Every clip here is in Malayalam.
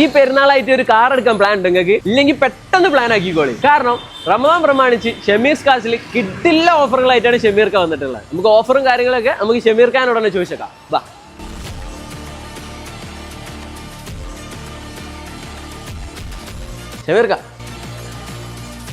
ഈ പെരുന്നാളായിട്ട് ഒരു കാർ എടുക്കാൻ പ്ലാൻ ഉണ്ട് നിങ്ങൾക്ക്. ഇല്ലെങ്കിൽ പെട്ടെന്ന് പ്ലാൻ ആക്കിക്കോളി. കാരണം റമദാൻ പ്രമാണിച്ച് ഷമീർ കാസിൽ കിട്ടില്ല ഓഫറുകളായിട്ടാണ് ഷമീർ ഖാൻ വന്നിട്ടുള്ളത്. നമുക്ക് ഓഫറും കാര്യങ്ങളൊക്കെ നമുക്ക് ഷമീർ ഖാൻ തന്നെ ചോദിച്ചേക്കാം. വാ. ഷമീർ ഖാൻ.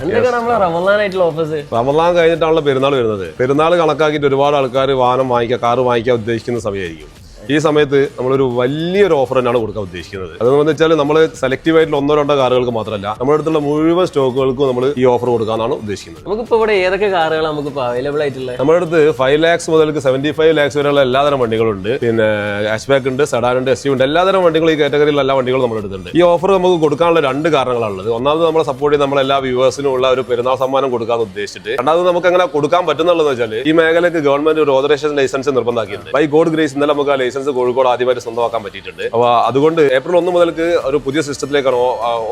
എന്തൊക്കെയാണ് നമ്മളെ റമദാനായിട്ടുള്ള ഓഫേഴ്സ് റമദാൻ കഴിഞ്ഞിട്ടാണല്ലോ പെരുന്നാൾ വരുന്നത്. പെരുന്നാൾ കണക്കാക്കിയിട്ട് ഒരുപാട് ആൾക്കാർ വാഹനം വാങ്ങിക്കുക കാറ് വാങ്ങിക്കാൻ ഉദ്ദേശിക്കുന്ന സമയമായിരിക്കും. ഈ സമയത്ത് നമ്മളൊരു വലിയൊരു ഓഫർ തന്നെയാണ് കൊടുക്കാൻ ഉദ്ദേശിക്കുന്നത്. അതെന്ന് വെച്ചാൽ നമ്മൾ സെലക്റ്റീവ് ആയിട്ടുള്ള ഒന്നോ രണ്ടോ കാറുകൾക്ക് മാത്രമല്ല നമ്മുടെ അടുത്തുള്ള മുഴുവൻ സ്റ്റോക്കുകൾക്കും നമ്മൾ ഈ ഓഫർ കൊടുക്കാനാണ് ഉദ്ദേശിക്കുന്നത്. നമുക്കിപ്പോ ഇവിടെ ഏതൊക്കെ കാറുകൾ നമുക്ക് അവൈലബിൾ ആയിട്ടുള്ളത്? നമ്മുടെ അടുത്ത് ഫൈവ് ലാക്സ് മുതൽ സെവന്റി ഫൈവ് ലാക്സ് വരെയുള്ള എല്ലാതരം വണ്ടികളുണ്ട്. പിന്നെ ഹാഷ് ബാക്ക് ഉണ്ട് സെഡാൻ ഉണ്ട് എസ് ഉണ്ട് എല്ലാതരം വണ്ടികളും ഈ കാറ്റഗറിയിലുള്ള എല്ലാ വണ്ടികളും നമ്മുടെ അടുത്തുണ്ട്. ഈ ഓഫർ നമുക്ക് കൊടുക്കാനുള്ള രണ്ട് കാരണങ്ങളാണുള്ളത് ഒന്നാമത് നമ്മളെ സപ്പോർട്ട് ചെയ്ത് നമ്മളെ എല്ലാ വ്യൂവേഴ്സിനും ഉള്ള ഒരു പെരുന്നാൾ സമ്മാനം കൊടുക്കാന്ന് ഉദ്ദേശിച്ചിട്ട്. രണ്ടാമത് നമുക്ക് അങ്ങനെ കൊടുക്കാൻ പറ്റുന്നുള്ളതെന്ന് വെച്ചാൽ ഈ മേഖലയ്ക്ക് ഗവൺമെന്റ് ഒരു ഓതറേഷൻ ലൈസൻസ് നിർബന്ധമാക്കിയിട്ടുണ്ട്. ബൈ ഗോഡ് ഗ്രേസ് ഇന്നലെ നമുക്ക് ആ ലൈസൻസ് കോഴിക്കോട് ആദ്യമായിട്ട് സ്വന്തമാക്കാൻ പറ്റിയിട്ടുണ്ട്. അപ്പോൾ അതുകൊണ്ട് ഏപ്രിൽ ഒന്ന് മുതൽക്ക് ഒരു പുതിയ സിസ്റ്റത്തിലേക്കാണ്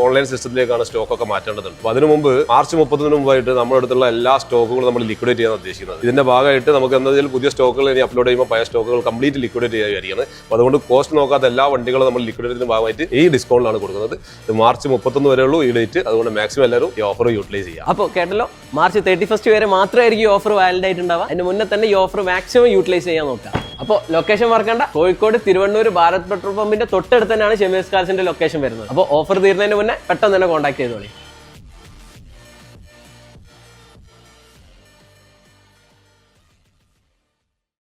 ഓൺലൈൻ സിസ്റ്റത്തിലേക്കാണ് സ്റ്റോക്ക് ഒക്കെ മാറ്റേണ്ടതുണ്ട്. അപ്പോൾ അതിനു മുമ്പ് മാർച്ച് മുപ്പതിന് മുമ്പായിട്ട് നമ്മുടെ അടുത്തുള്ള എല്ലാ സ്റ്റോക്കുകളും നമ്മൾ ലിക്വിഡേറ്റ് ചെയ്യാൻ ഉദ്ദേശിക്കുന്നത്. ഇതിന്റെ ഭാഗമായിട്ട് നമുക്ക് എന്തെങ്കിലും പുതിയ സ്റ്റോക്കുകൾ ഇനി അപ്ലോഡ് ചെയ്യുമ്പോൾ പഴയ സ്റ്റോക്കുകൾ കംപ്ലീറ്റ് ലിക്വിഡേറ്റ് ചെയ്യുകയാണ് അപ്പോൾ അതുകൊണ്ട് കോസ്റ്റ് നോക്കാത്ത എല്ലാ വണ്ടികളും നമ്മൾ ലിക്വിഡേറ്റിന് ഭാഗമായിട്ട് ഈ ഡിസ്കൗണ്ടിലാണ് കൊടുക്കുന്നത്. ഇത് മാർച്ച് മുപ്പത്തൊന്ന് വരെയുള്ളൂ ഈ ഡേറ്റ് അതുകൊണ്ട് മാക്സിമം എല്ലാവരും ഈ ഓഫർ യൂട്ടിലൈസ് ചെയ്യാം അപ്പോൾ കേട്ടല്ലോ മാർച്ച് തേർട്ടി ഫസ്റ്റ് വരെ മാത്രമായിരിക്കും ഈ ഓഫർ വാലിഡ് ആയിട്ടുണ്ടാവുക. അതിന് മുന്നേ തന്നെ ഈ ഓഫർ മാക്സിമം യൂട്ടിലൈസ് ചെയ്യാൻ നോക്കാം അപ്പോൾ ലൊക്കേഷൻ മറക്കണ്ട കോഴിക്കോട് തിരുവണ്ണൂർ ഭാരത് പെട്രോൾ പമ്പിന്റെ തൊട്ടടുത്ത് തന്നെയാണ് ഷെമീസ് കാർസിന്റെ ലൊക്കേഷൻ വരുന്നത്. അപ്പോൾ ഓഫർ തീരുന്നതിന് മുന്നേ പെട്ടെന്ന് തന്നെ കോൺടാക്ട് ചെയ്തോളി.